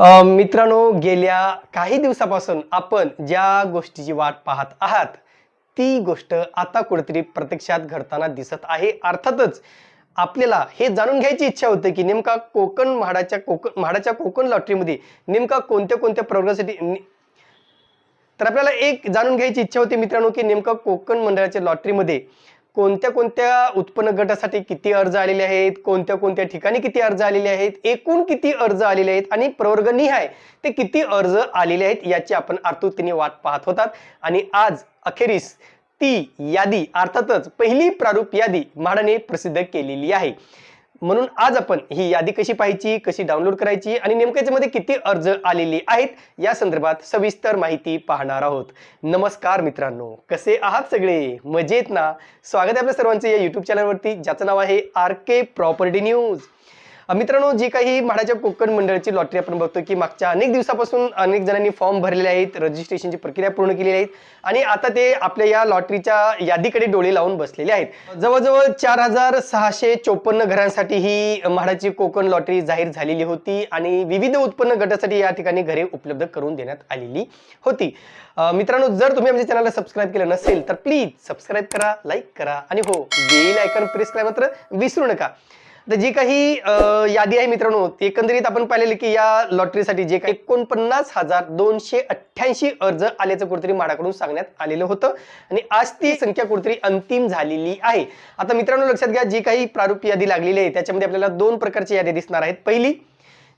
मित्रांनो गेल्या काही दिवसापासून आपण ज्या गोष्टीची वाट पाहत आहात ती गोष्ट आता कुठेतरी प्रत्यक्षात घडताना दिसत आहे. अर्थातच आपल्याला हे जाणून घ्यायची इच्छा होते की नेमका कोकण म्हाडाच्या कोकण म्हाडाच्या कोकण लॉटरीमध्ये नेमका कोणत्या कोणत्या प्रवर्गासाठी तर आपल्याला एक जाणून घ्यायची इच्छा होती मित्रांनो की नेमकं कोकण मंडळाच्या लॉटरीमध्ये कोणत्या कोणत्या उत्पन्न गटासाठी किती अर्ज आलेले आहेत कोणत्या कोणत्या ठिकाणी किती अर्ज आलेले आहेत एकूण किती अर्ज आलेले आहेत आणि प्रवर्ग निहाय ते किती अर्ज आलेले आहेत याची आपण आतुरतेने वाट पाहत होतात. आणि आज अखेरीस ती यादी अर्थातच पहिली प्रारूप यादी म्हाडाने प्रसिद्ध केलेली आहे. म्हणून आज आपण ही यादी कशी पाहायची कशी डाउनलोड करायची आणि नेमक्या याच्यामध्ये किती अर्ज आलेले आहेत या संदर्भात सविस्तर माहिती पाहणार आहोत. नमस्कार मित्रांनो कसे आहात सगळे? मजेत ना? स्वागत आहे आपल्या सर्वांचे या युट्यूब चॅनलवरती ज्याचं नाव आहे आर के प्रॉपर्टी न्यूज मित्रांनो जी काही म्हाडाच्या कोकण मंडळाची लॉटरी आपण बघतो की मागच्या अनेक दिवसापासून अनेक जणांनी फॉर्म भरलेले आहेत रजिस्ट्रेशनची प्रक्रिया पूर्ण केलेली आहेत आणि आता ते आपल्या या लॉटरीच्या यादीकडे डोळे लावून बसलेले आहेत. जवळजवळ चार हजार सहाशे चोपन्न घरांसाठी ही म्हाडाची कोकण लॉटरी जाहीर झालेली होती आणि विविध उत्पन्न गटासाठी या ठिकाणी घरे उपलब्ध करून देण्यात आलेली होती. मित्रांनो जर तुम्ही आमच्या चॅनलला सबस्क्राईब केलं नसेल तर प्लीज सबस्क्राईब करा लाईक करा आणि हो बेल आयकॉन प्रेस करा मात्र विसरू नका. तर जी काही यादी आहे मित्रांनो एकंदरीत आपण पाहिलेलं की या लॉटरीसाठी जे काही एकोणपन्नास हजार दोनशे अठ्ठ्याऐंशी अर्ज आल्याचं कुठेतरी माडाकडून सांगण्यात आलेलं होतं आणि आज ती संख्या कुठेतरी अंतिम झालेली आहे. आता मित्रांनो लक्षात घ्या जी काही प्रारूप यादी लागलेली आहे त्याच्यामध्ये आपल्याला दोन प्रकारची यादी दिसणार आहेत. पहिली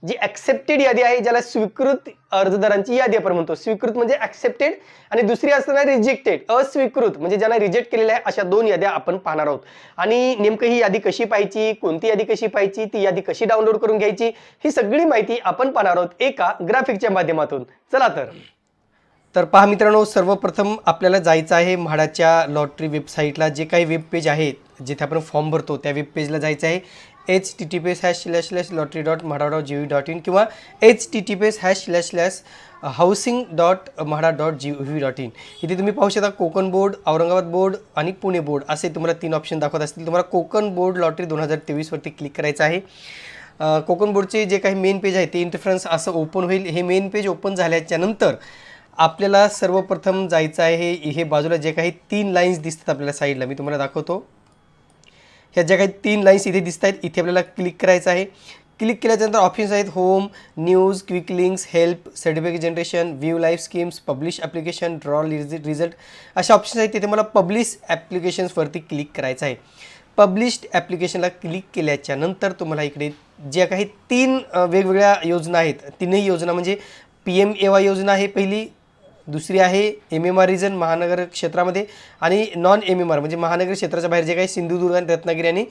जी ॲक्सेप्टेड यादी आहे ज्याला स्वीकृत अर्जदारांची यादी आपण म्हणतो. स्वीकृत म्हणजे ॲक्सेप्टेड आणि दुसरी असताना रिजेक्टेड अस्वीकृत म्हणजे ज्यांना रिजेक्ट केलेल्या आहे अशा दोन याद्या आपण पाहणार आहोत. आणि नेमकं ही यादी कशी पाहायची कोणती यादी कशी पाहायची ती यादी कशी डाउनलोड करून घ्यायची ही सगळी माहिती आपण पाहणार आहोत एका ग्राफिकच्या माध्यमातून. चला तर. तर पहा मित्रांनो सर्वप्रथम आपल्याला जायचं आहे म्हाडाच्या लॉटरी वेबसाईटला जे काही वेब पेज आहेत जिथे आपण फॉर्म भरतो त्या वेब पेजला जायचं आहे. H T T P S hash slash slash lottery dot MHADA dot G V dot in किंवा H T T P S hash slash slash housing dot MHADA dot G V dot in इथे तुम्ही पाहू शकता Konkan board Aurangabad board आणि Pune board. असे तुम्हाला तीन option दाखवत असतील. तुम्हाला कोकण बोर्ड लॉटरी दोन हजार तेवीसवरती क्लिक करायचं आहे. Uh, कोकण बोर्डचे जे काही मेन पेज आहे ते इंटरफरन्स असं ओपन होईल. हे मेन पेज ओपन झाल्याच्यानंतर आपल्याला सर्वप्रथम जायचं आहे. हे बाजूला जे काही तीन लाईन्स दिसतात आपल्याला साईडला मी तुम्हाला दाखवतो. ह्या ज्या काही तीन लाईन्स इथे दिसत आहेत इथे आपल्याला क्लिक करायचं आहे. क्लिक केल्याच्यानंतर ऑप्शन्स आहेत home news quick links help certificate generation view life schemes publish application draw result अशा ऑप्शन्स आहेत तिथे मला पब्लिश ॲप्लिकेशन्सवरती क्लिक करायचं आहे. पब्लिश्ड ॲप्लिकेशनला क्लिक केल्याच्यानंतर तुम्हाला इकडे ज्या काही तीन वेगवेगळ्या योजना आहेत तीनही योजना म्हणजे पी एम ए वाय योजना आहे पहिली दुसरी आहे एम एम आर रिजन महानगर क्षेत्रामध्ये आणि नॉन एम एम आर म्हणजे महानगर क्षेत्राच्या बाहेर जे काही सिंधुदुर्ग आणि रत्नागिरी आणि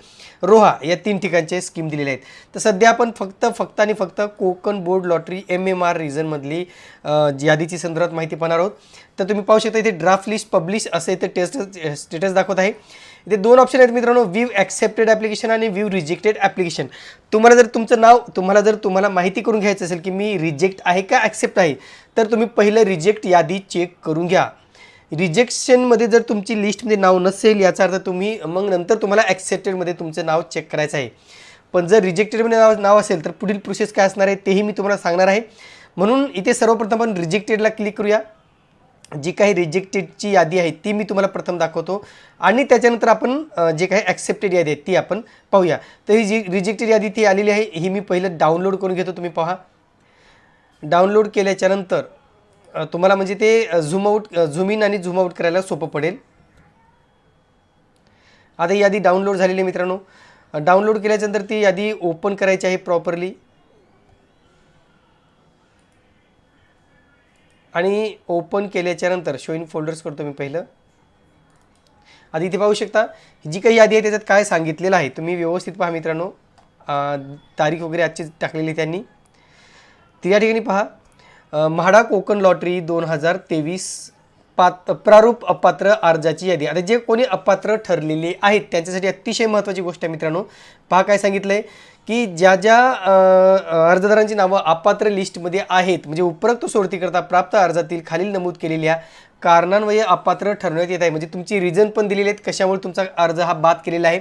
रोहा या तीन ठिकाणचे स्कीम दिलेले आहेत. तर सध्या आपण फक्त फक्त आणि फक्त Konkan board lottery M M R रिजनमधली यादीची संदर्भात माहिती पाहणार आहोत. तर तुम्ही पाहू शकता इथे ड्राफ्ट लिस्ट पब्लिश असे इथे टेस्ट स्टेटस दाखवत आहे. इथे दोन ऑप्शन आहेत मित्रांनो. व्ह्यू ॲक्सेप्टेड ॲप्लिकेशन आणि व्ह्यू रिजेक्टेड ॲप्लिकेशन तुम्हाला जर तुमचं नाव तुम्हाला जर तुम्हाला माहिती करून घ्यायचं असेल की मी रिजेक्ट आहे का ॲक्सेप्ट आहे तर तुम्ही पहिलं रिजेक्ट यादी चेक करून घ्या. रिजेक्शनमध्ये जर तुमची लिस्टमध्ये नाव नसेल याचा अर्थ तुम्ही मग नंतर तुम्हाला ॲक्सेप्टेडमध्ये तुमचं नाव चेक करायचं आहे. पण जर रिजेक्टेडमध्ये नाव नाव असेल तर पुढील प्रोसेस काय असणार आहे तेही मी तुम्हाला सांगणार आहे. म्हणून इथे सर्वप्रथम आपण रिजेक्टेडला क्लिक करूया. जी काही रिजेक्टेडची यादी आहे ती मी तुम्हाला प्रथम दाखवतो. आणि त्याच्यानंतर आपण जे काही ॲक्सेप्टेड यादी आहे ती आपण पाहूया. तर ही जी रिजेक्टेड यादी ती आलेली आहे ही मी पहिलं डाउनलोड करून घेतो तुम्ही पहा. डाउनलोड केल्याच्यानंतर तुम्हाला म्हणजे ते झूम आऊट झूम इन आणि झूम आऊट करायला सोपं पडेल. आता ही यादी डाउनलोड झालेली मित्रांनो. डाउनलोड केल्याच्यानंतर ती यादी ओपन करायची आहे प्रॉपरली आणि ओपन केल्याच्यानंतर शो इन फोल्डर्स करतो मी पहिलं. आधी इथे पाहू शकता जी काही यादी आहे त्याच्यात काय सांगितलेलं आहे तुम्ही व्यवस्थित पहा मित्रांनो. तारीख वगैरे आजची टाकलेली आहे त्यांनी. ती या ठिकाणी पहा. म्हाडा कोकण लॉटरी दोन हजार तेवीस पात प्रारूप अपात्र अर्जाची यादी. आता जे कोणी अपात्र ठरलेले आहेत त्यांच्यासाठी अतिशय महत्त्वाची गोष्ट आहे मित्रांनो. पहा काय सांगितलं आहे की ज्या ज्या अर्जदारांची नावं अपात्र लिस्टमध्ये आहेत म्हणजे उपरोक्त सोडतीकरता प्राप्त अर्जातील खालील नमूद केलेल्या कारणान्वये अपात्र ठरवण्यात येत आहे. म्हणजे तुमची रिझन पण दिलेली आहेत कशामुळे तुमचा अर्ज हा बाद केलेला आहे.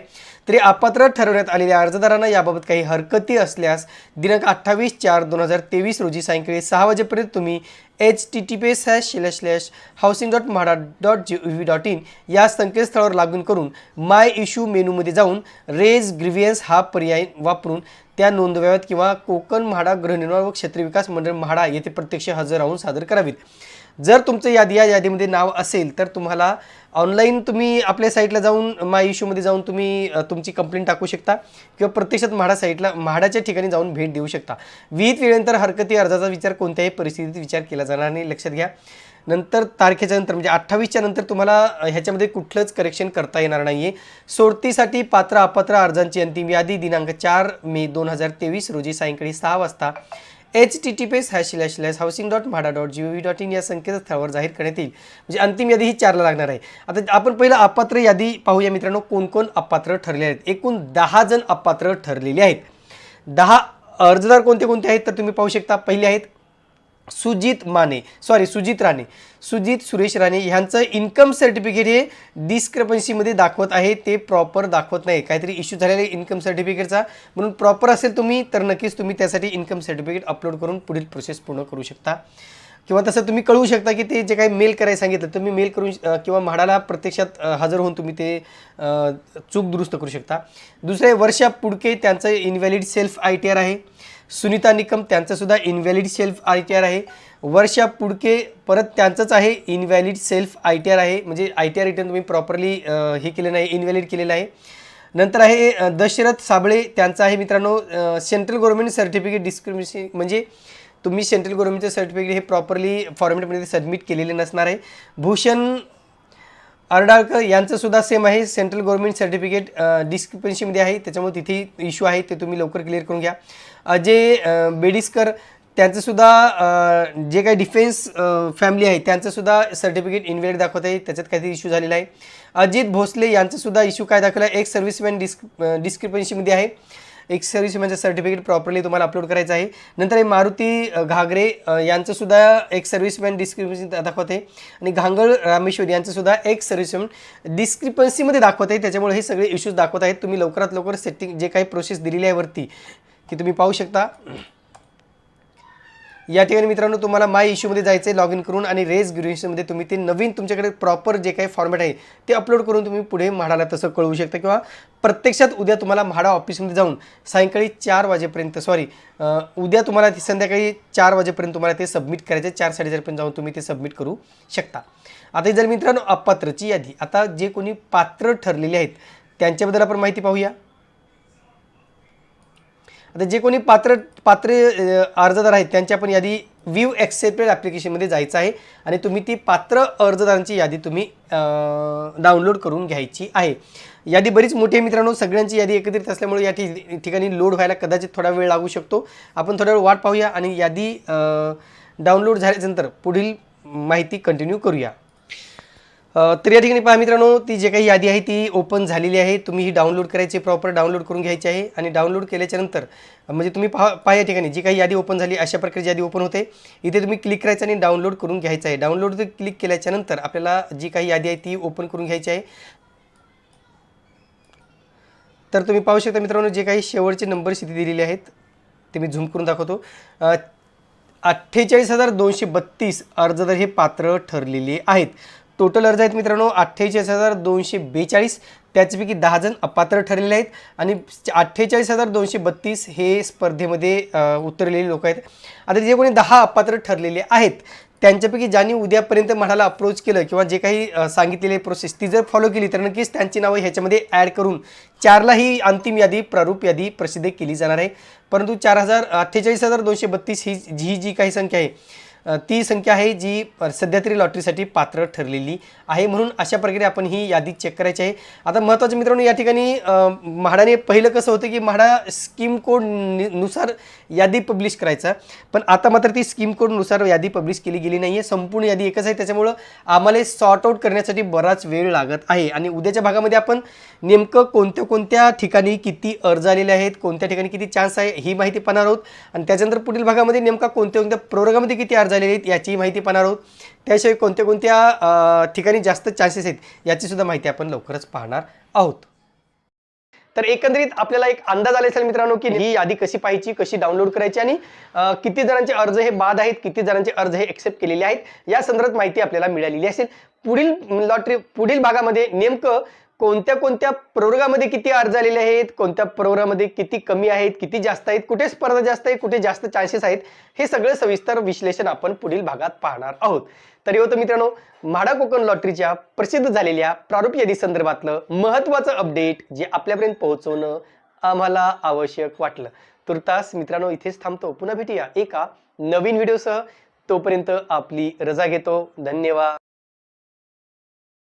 तरी अपात्र ठरवण्यात आलेल्या अर्जदारांना याबाबत काही हरकती असल्यास दिनांक अठ्ठावीस चार दोन हजार तेवीस रोजी सायंकाळी सहा वाजेपर्यंत तुम्ही H T T P slash slash slash housing dot MHADA dot G V dot in या संकेतस्थळावर लागून करून माय इश्यू मेनूमध्ये जाऊन रेज ग्रिव्हियन्स हा पर्याय वापरून त्या नोंदवाव्यात किंवा कोकण म्हाडा गृहनिर्माण व क्षेत्र विकास मंडळ म्हाडा येथे प्रत्यक्ष हजर राहून सादर करावीत. जर तुमचं यादी या यादीमध्ये नाव असेल तर तुम्हाला ऑनलाईन तुम्ही आपल्या साईटला जाऊन माय इश्यूमध्ये जाऊन तुम्ही तुमची कंप्लेंट टाकू शकता किंवा प्रत्यक्षात म्हाडा साईटला म्हाडाच्या ठिकाणी जाऊन भेट देऊ शकता. विहित वेळेनंतर हरकती अर्जाचा विचार कोणत्याही परिस्थितीत विचार केला जाणार नाही. लक्षात घ्या. नंतर तारखेच्या नंतर म्हणजे अठ्ठावीसच्या नंतर तुम्हाला ह्याच्यामध्ये कुठलंच करेक्शन करता येणार नाही आहे सोडतीसाठी पात्र अपात्र अर्जांची अंतिम यादी दिनांक चार मे दोन हजार तेवीस रोजी सायंकाळी सहा वाजता H T T P S hash slash slash housing dot MHADA dot G V dot in या संकेतस्थळावर जाहीर करण्यात येईल. म्हणजे अंतिम यादी ही चारला लागणार आहे. आता आपण पहिलं अपात्र यादी पाहूया मित्रांनो कोण कोण अपात्र ठरले आहेत? एकूण दहा जण अपात्र ठरलेले आहेत. दहा अर्जदार कोणते कोणते आहेत? तर तुम्ही पाहू शकता पहिले आहेत सुजित माने. सॉरी सुजित राणे. सुजित सुरेश राणे ह्यांचं इन्कम सर्टिफिकेट हे डिस्क्रपन्सीमध्ये दाखवत आहे. ते प्रॉपर दाखवत नाही. काहीतरी इश्यू झालेला आहे इन्कम सर्टिफिकेटचा म्हणून प्रॉपर असेल तुम्ही तर नक्कीच तुम्ही त्यासाठी इन्कम सर्टिफिकेट अपलोड करून पुढील प्रोसेस पूर्ण करू शकता. किंवा तसं तुम्ही कळवू शकता की ते जे काही मेल करायला सांगितलं तुम्ही मेल करून किंवा म्हाडाला प्रत्यक्षात हजर होऊन तुम्ही ते चूक दुरुस्त करू शकता. दुसरे वर्षा पुडके त्यांचं invalid self I T R आहे. सुनीता निकम त्यांचंसुद्धा invalid self I T R आहे. वर्षा पुडके परत त्यांचंच आहे invalid self I T R आहे. म्हणजे आय टी आर रिटर्न तुम्ही प्रॉपरली हे केलं नाही इनव्हॅलिड केलेलं आहे. नंतर आहे दशरथ साबळे त्यांचं आहे मित्रांनो सेंट्रल गव्हर्नमेंट सर्टिफिकेट डिस्क्रिमिनेशन म्हणजे तुम्ही सेंट्रल गव्हर्नमेंटचं सर्टिफिकेट हे प्रॉपरली फॉर्मॅटमध्ये सबमिट केलेले नसणार आहे. भूषण अर्डाळकर यांचं सुद्धा सेम आहे. सेंट्रल गव्हर्नमेंट सर्टिफिकेट डिस्क्रिपन्सीमध्ये आहे. त्याच्यामुळे तिथे इश्यू आहे. ते तुम्ही लवकर क्लिअर करून घ्या. अजय बेडिस्कर त्यांचंसुद्धा जे काही डिफेन्स फॅमिली आहे त्यांचंसुद्धा सर्टिफिकेट इनव्हॅलिड दाखवत आहे. त्याच्यात काहीतरी इश्यू झालेला आहे. अजित भोसले यांचंसुद्धा इश्यू काय दाखवला? आहे एक सर्व्हिसमॅन डिस्क डिस्क्रिपन्सीमध्ये आहे. एक सर्व्हिसमॅनचं सर्टिफिकेट प्रॉपरली तुम्हाला अपलोड करायचं आहे. नंतर हे मारुती घागरे यांचंसुद्धा एक सर्व्हिसमॅन डिस्क्रिप्शन दाखवत. आहे आणि घांगळ रामेश्वर यांचंसुद्धा एक सर्व्हिसमॅन डिस्क्रिपन्सीमध्ये दाखवत. आहे त्याच्यामुळे हे सगळे इश्यूज दाखवत आहेत. तुम्ही लवकरात लवकर सेटिंग जे काही प्रोसेस दिलेली आहे वरती की तुम्ही पाहू शकता. या ठिकाणी मित्रांनो तुम्हाला माय इश्यूमध्ये जायचं आहे लॉग इन करून आणि रेस ग्रॅज्युएशनमध्ये तुम्ही ते नवीन तुमच्याकडे प्रॉपर जे काही फॉर्मॅट आहे ते अपलोड करून तुम्ही पुढे म्हाडाला तसं कळवू शकता. किंवा प्रत्यक्षात उद्या तुम्हाला म्हाडा ऑफिसमध्ये जाऊन सायंकाळी चार वाजेपर्यंत सॉरी उद्या तुम्हाला संध्याकाळी चार वाजेपर्यंत तुम्हाला ते सबमिट करायचं आहे चार साडेचारपर्यंत जाऊन तुम्ही ते सबमिट करू शकता. आता जर मित्रांनो अपात्रची यादी. आता जे कोणी पात्र ठरलेले आहेत त्यांच्याबद्दल आपण माहिती पाहूया. आता जे कोणी पात्र पात्र अर्जदार आहेत त्यांच्या पण यादी व्यू एक्सेप्टेड ॲप्लिकेशनमध्ये जायचं आहे. आणि तुम्ही ती पात्र अर्जदारांची यादी तुम्ही डाउनलोड करून घ्यायची आहे. यादी बरीच मोठी आहे मित्रांनो. सगळ्यांची यादी एकत्रित असल्यामुळे या ठि- ठिकाणी लोड व्हायला कदाचित थोडा वेळ लागू शकतो. आपण थोडा वेळ वाट पाहूया आणि यादी डाउनलोड झाल्यानंतर पुढील माहिती कंटिन्यू करूया. तर या ठिकाणी पहा मित्रांनो ती जे काही यादी आहे ती ओपन झालेली आहे. तुम्ही ही डाउनलोड करायची प्रॉपर डाउनलोड करून घ्यायची आहे. आणि डाउनलोड केल्याच्यानंतर म्हणजे तुम्ही पहा पहा या ठिकाणी जी काही यादी ओपन झाली अशा प्रकारची यादी ओपन होते. इथे तुम्ही क्लिक करायचं आणि डाउनलोड करून घ्यायचं आहे. डाउनलोड क्लिक केल्याच्यानंतर आपल्याला जी काही यादी आहे ती ओपन करून घ्यायची आहे. तर तुम्ही पाहू शकता मित्रांनो जे काही शेवटचे नंबर्स इथे दिलेले आहेत ते मी झूम करून दाखवतो. अठ्ठेचाळीस हजार दोनशे बत्तीस अर्जदार हे पात्र ठरलेले आहेत. टोटल अर्ज आहेत मित्रांनो अठ्ठेचाळीस हजार दोनशे बेचाळीस. त्याचपैकी दहा जण अपात्र ठरलेले आहेत. आणि अठ्ठेचाळीस हजार दोनशे बत्तीस हे स्पर्धेमध्ये उतरलेले लोक आहेत. आता जे कोणी दहा अपात्र ठरलेले आहेत त्यांच्यापैकी ज्यांनी उद्यापर्यंत म्हणाला अप्रोच केलं किंवा जे काही सांगितलेले सांगितलेली प्रोसेस ती जर फॉलो केली तर नक्कीच त्यांची नावं ह्याच्यामध्ये ॲड करून चारला ही अंतिम यादी प्रारूप यादी प्रसिद्ध केली जाणार आहे. परंतु चार हजार अठ्ठेचाळीस हजार दोनशे बत्तीस ही जी जी काही संख्या आहे ती संख्या आहे जी सध्या तरी लॉटरीसाठी पात्र ठरलेली आहे म्हणून अशा प्रकारे आपण ही यादी चेक करायची आहे. आता महत्त्वाचं मित्रांनो या ठिकाणी म्हाडाने पहिलं कसं होतं की म्हाडा स्कीम कोडनुसार यादी पब्लिश करायचा. पण आता मात्र ती स्कीम कोडनुसार यादी पब्लिश केली गेली नाही आहे संपूर्ण यादी एकच आहे. त्याच्यामुळं आम्हाला सॉर्ट आउट करण्यासाठी बराच वेळ लागत आहे. आणि उद्याच्या भागामध्ये आपण नेमकं कोणत्या कोणत्या ठिकाणी किती अर्ज आलेले आहेत कोणत्या ठिकाणी किती चान्स आहे ही माहिती पाहणार आहोत. आणि त्याच्यानंतर पुढील भागामध्ये नेमका कोणत्या कोणत्या प्रवर्गामध्ये किती अर्ज झालेले आहेत याची माहिती पाहणार आहोत. त्याशिवाय कोणत्या कोणत्या ठिकाणी जास्त चान्सेस आहेत याची सुद्धा माहिती आपण लवकरच पाहणार आहोत. तर एकंदरीत आपल्याला एक अंदाज आला असेल मित्रांनो की ही यादी कशी पाहायची कशी डाउनलोड करायची आणि किती जणांचे अर्ज हे बाद आहेत किती जणांचे अर्ज हे एक्सेप्ट केलेले आहेत या संदर्भात माहिती आपल्याला मिळालेली असेल. पुढील लॉटरी पुढील भागामध्ये नेमकं कोणत्या कोणत्या प्रवर्गामध्ये किती अर्ज आलेले आहेत कोणत्या प्रवर्गामध्ये किती कमी आहेत किती जास्त आहेत कुठे स्पर्धा जास्त आहे कुठे जास्त चान्सेस आहेत हे सगळं सविस्तर विश्लेषण आपण पुढील भागात पाहणार आहोत. तरी होतं मित्रांनो म्हाडा कोकण लॉटरीच्या प्रसिद्ध झालेल्या प्रारूप यादी संदर्भातलं महत्त्वाचं अपडेट जे आपल्यापर्यंत पोहोचवणं आम्हाला आवश्यक वाटलं. तुर्तास मित्रांनो इथेच थांबतो. पुन्हा भेटूया एका नवीन व्हिडिओसह तोपर्यंत आपली रजा घेतो. धन्यवाद.